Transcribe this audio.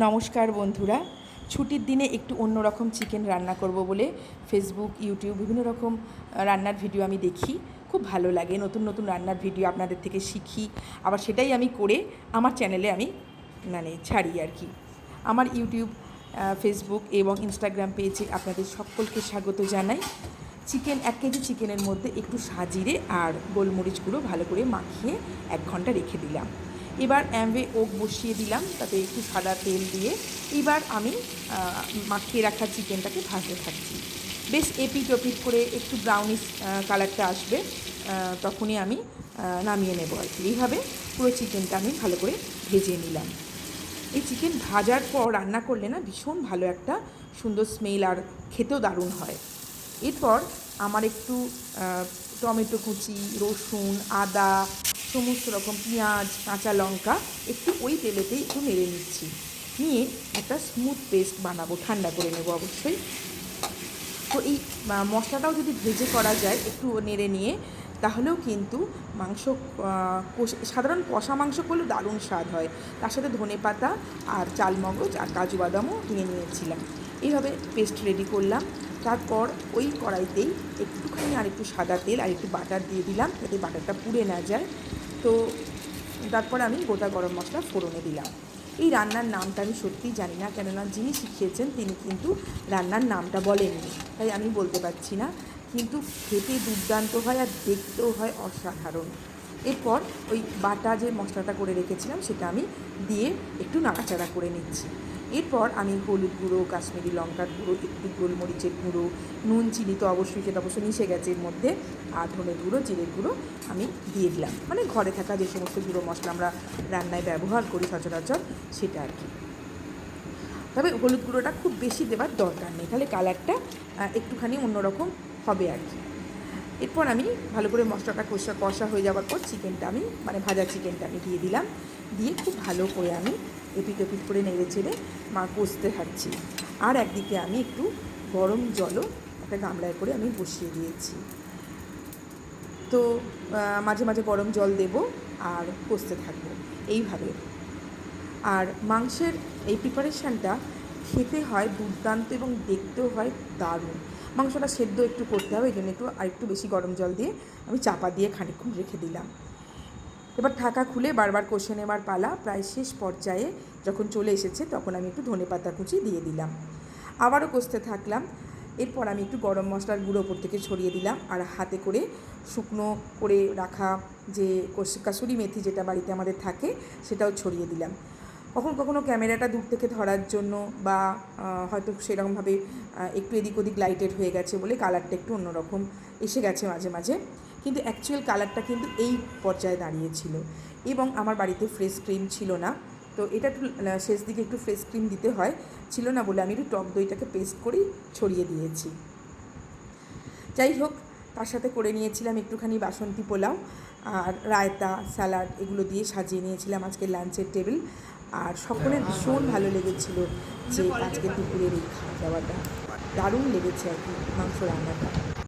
নমস্কার বন্ধুরা। ছুটির দিনে একটু অন্যরকম চিকেন রান্না করব বলে ফেসবুক ইউটিউব বিভিন্ন রকম রান্নার ভিডিও আমি দেখি। খুব ভালো লাগে। নতুন নতুন রান্নার ভিডিও আপনাদের থেকে শিখি। আবার সেটাই আমি করে আমার চ্যানেলে আমি মানে ছাড়ি আর কি। আমার ইউটিউব ফেসবুক এবং ইনস্টাগ্রাম পেজে আপনাদের সকলকে স্বাগত জানাই। চিকেন এক কেজি চিকেনের মধ্যে একটু সাজিরে আর গোলমরিচ গুঁড়ো ভালো করে মাখিয়ে এক ঘণ্টা রেখে দিলাম। এবার অ্যাম্বে ওক বসিয়ে দিলাম, তাতে একটু সাদা তেল দিয়ে। এবার আমি মাখিয়ে রাখা চিকেনটাকে ভাজতে থাকছি। বেশ এপিট ওপিট করে একটু ব্রাউনিশ কালারটা আসবে তখনই আমি নামিয়ে নেব আর কি। এইভাবে পুরো চিকেনটা আমি ভালো করে ভেজে নিলাম। এই চিকেন ভাজার পর রান্না করলে না ভীষণ ভালো একটা সুন্দর স্মেল আর খেতেও দারুণ হয়। এরপর আমার একটু টমেটো কুচি, রসুন, আদা সমস্ত রকম পেঁয়াজ, কাঁচা লঙ্কা একটু ওই তেলেতেই একটু নেড়ে নিচ্ছি। নিয়ে একটা স্মুথ পেস্ট বানাবো, ঠান্ডা করে নেব অবশ্যই। তো এই মশলাটাও যদি ভেজে করা যায় একটু নেড়ে নিয়ে, তাহলেও কিন্তু মাংস সাধারণ কষা মাংস করলেও দারুণ স্বাদ হয়। তার সাথে ধনে পাতা আর চালমগজ আর কাজু বাদামও কিনে নিয়েছিলাম। এইভাবে পেস্ট রেডি করলাম। তারপর ওই কড়াইতেই একটুখানি আর একটু সাদা তেল আর একটু বাটার দিয়ে দিলাম, যাতে বাটারটা পুড়ে না যায়। তো তারপর আমি গোটা গরম মশলা ফোড়নে দিলাম। এই রান্নার নামটা আমি সত্যিই জানি না, কেননা যিনি শিখিয়েছেন তিনি কিন্তু রান্নার নামটা বলেননি। তাই আমি বলতে পারছি না, কিন্তু খেতে দুর্দান্ত হয় আর দেখতেও হয় অসাধারণ। এরপর ওই বাটা যে মশলাটা করে রেখেছিলাম সেটা আমি দিয়ে একটু নাড়াচাড়া করে নিচ্ছি। এরপর আমি হলুদ গুঁড়ো, কাশ্মীরি লঙ্কার গুঁড়ো, একটু গোলমরিচের গুঁড়ো, নুন, চিনি তো অবশ্যই সেটা অবশ্যই মিশে গেছে এর মধ্যে, আর ধনের গুঁড়ো, জিরের গুঁড়ো আমি দিয়ে দিলাম। মানে ঘরে থাকা যে সমস্ত গুঁড়ো মশলা আমরা রান্নায় ব্যবহার করি সচরাচর, সেটা আর কি। তবে হলুদ গুঁড়োটা খুব বেশি দেওয়ার দরকার নেই, তাহলে কালারটা একটুখানি অন্যরকম হবে আর কি। এরপর আমি ভালো করে মশলাটা কষা কষা হয়ে যাওয়ার পর চিকেনটা আমি মানে ভাজা চিকেনটা আমি দিয়ে দিলাম। দিয়ে খুব ভালো করে আমি এপিট ওপিট করে নেড়ে চেড়ে মা কষতে থাকছি আর একদিকে আমি একটু গরম জলও একটা গামলায় করে আমি বসিয়ে দিয়েছি। তো মাঝে মাঝে গরম জল দেব আর কষতে থাকব। এইভাবে। আর মাংসের এই প্রিপারেশানটা খেতে হয়, দুর্দান্ত এবং দেখতেও হয় দারুণ। মাংসটা সেদ্ধ একটু করতে হবে, এই জন্য একটু আর একটু বেশি গরম জল দিয়ে আমি চাপা দিয়ে খানিকক্ষণ রেখে দিলাম। এবার ঢাকা খুলে বারবার কষে নেওয়ার পালা প্রায় শেষ পর্যায়ে যখন চলে এসেছে, তখন আমি একটু ধনে পাতা কুচি দিয়ে দিলাম। আবারও কষতে থাকলাম। এরপর আমি একটু গরম মশলার গুঁড়ো ওপর থেকে ছড়িয়ে দিলাম আর হাতে করে শুকনো করে রাখা যে কস- কাসুরি মেথি যেটা বাড়িতে আমাদের থাকে, সেটাও ছড়িয়ে দিলাম। কখন কখনো ক্যামেরাটা দূর থেকে ধরার জন্য বা হয়তো সেরকমভাবে একটু এদিক ওদিক লাইটেড হয়ে গেছে বলে কালারটা একটু অন্যরকম এসে গেছে মাঝে মাঝে। কিন্তু অ্যাকচুয়াল কালারটা কিন্তু এই পর্যায়ে দাঁড়িয়েছিল। এবং আমার বাড়িতে ফ্রেশ ক্রিম ছিল না। তো এটা একটু শেষ দিকে একটু ফ্রেশ ক্রিম দিতে হয়। ছিল না বলে আমি একটু টক দইটাকে পেস্ট করেই ছড়িয়ে দিয়েছি। যাই হোক, তার সাথে করে নিয়েছিলাম একটুখানি বাসন্তী পোলাও আর রায়তা স্যালাড এগুলো দিয়ে সাজিয়ে নিয়েছিলাম আজকে লাঞ্চের টেবিল আর সকলের ভীষণ ভালো লেগেছিল যে আজকে দুপুরের এই খাওয়া দাওয়াটা দারুণ লেগেছে আর কি মাংস রান্নাটা।